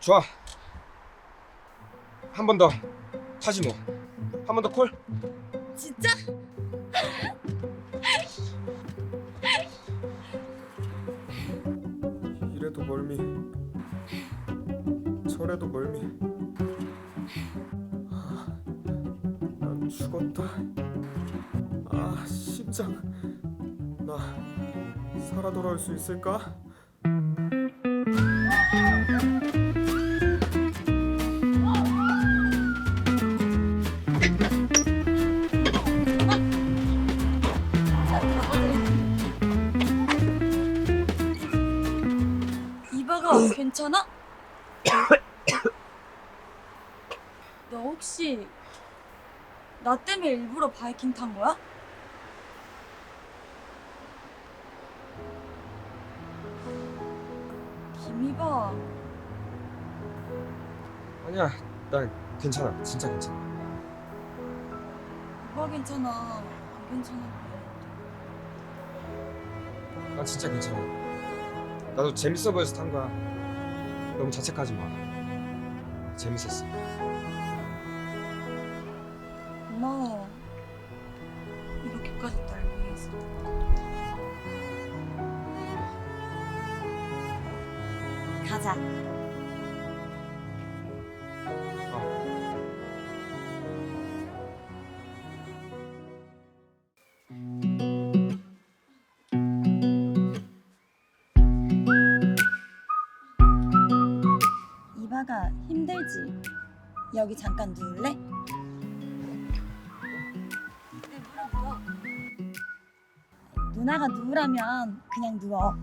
좋아. 한 번 더. 타지 뭐. 한번 더 콜. 진짜? 이래도 멀미. 저래도 멀미. 아, 난 죽었다. 아, 심장. 나 살아 돌아올 수 있을까? 이봐가 괜찮아? 너 혹시 나 때문에 일부러 바이킹 탄 거야? 김이봐 아니야, 난 괜찮아. 진짜 괜찮아. 뭐가 괜찮아 안 괜찮아 난 진짜 괜찮아. 나도 재밌어 보여서 탄 거야. 너무 자책하지 마. 재밌었어. 고마워 이렇게까지 날 위해서 가자 힘들지? 여기 잠깐 누울래? 내 무릎 누워. 누나가 누우라면 그냥 누워.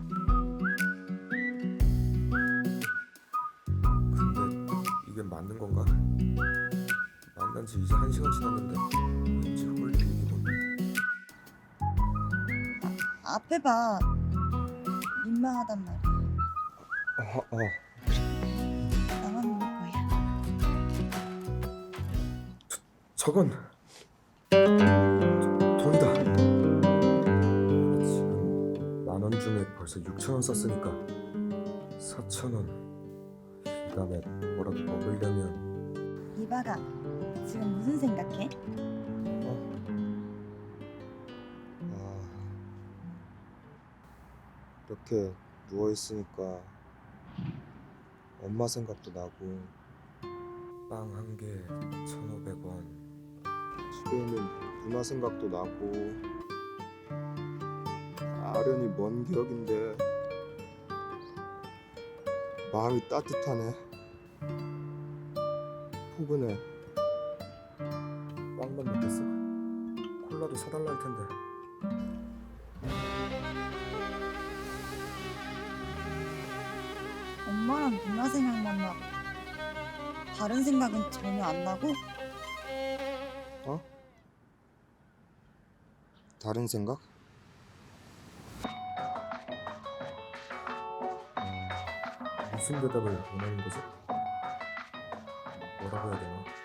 근데 이게 맞는 건가? 만난 지 이제 한 시간 지났는데 왠지 홀리는 기분. 앞에 봐. 민망하단 말이야. 어, 어. 저건 도- 돈이다. 지금 만원 중에 벌써 6천 원 썼으니까 4천 원. 이 다음에 뭐라도 먹으려면 이바가 지금 무슨 생각해? 아 이렇게 누워 있으니까 엄마 생각도 나고 빵 한개 1,500원 집에 있는 생각도 나고. 아련히 먼 기억인데 마음이 따뜻하네. 포근해. 빵만 먹겠어. 콜라도 사달라 할 텐데. 엄마랑 누나 생각만 나고 다른 생각은 전혀 안 나고 다른 생각? 무슨 대답을 원하는 거지? 뭐라고 해야 되나?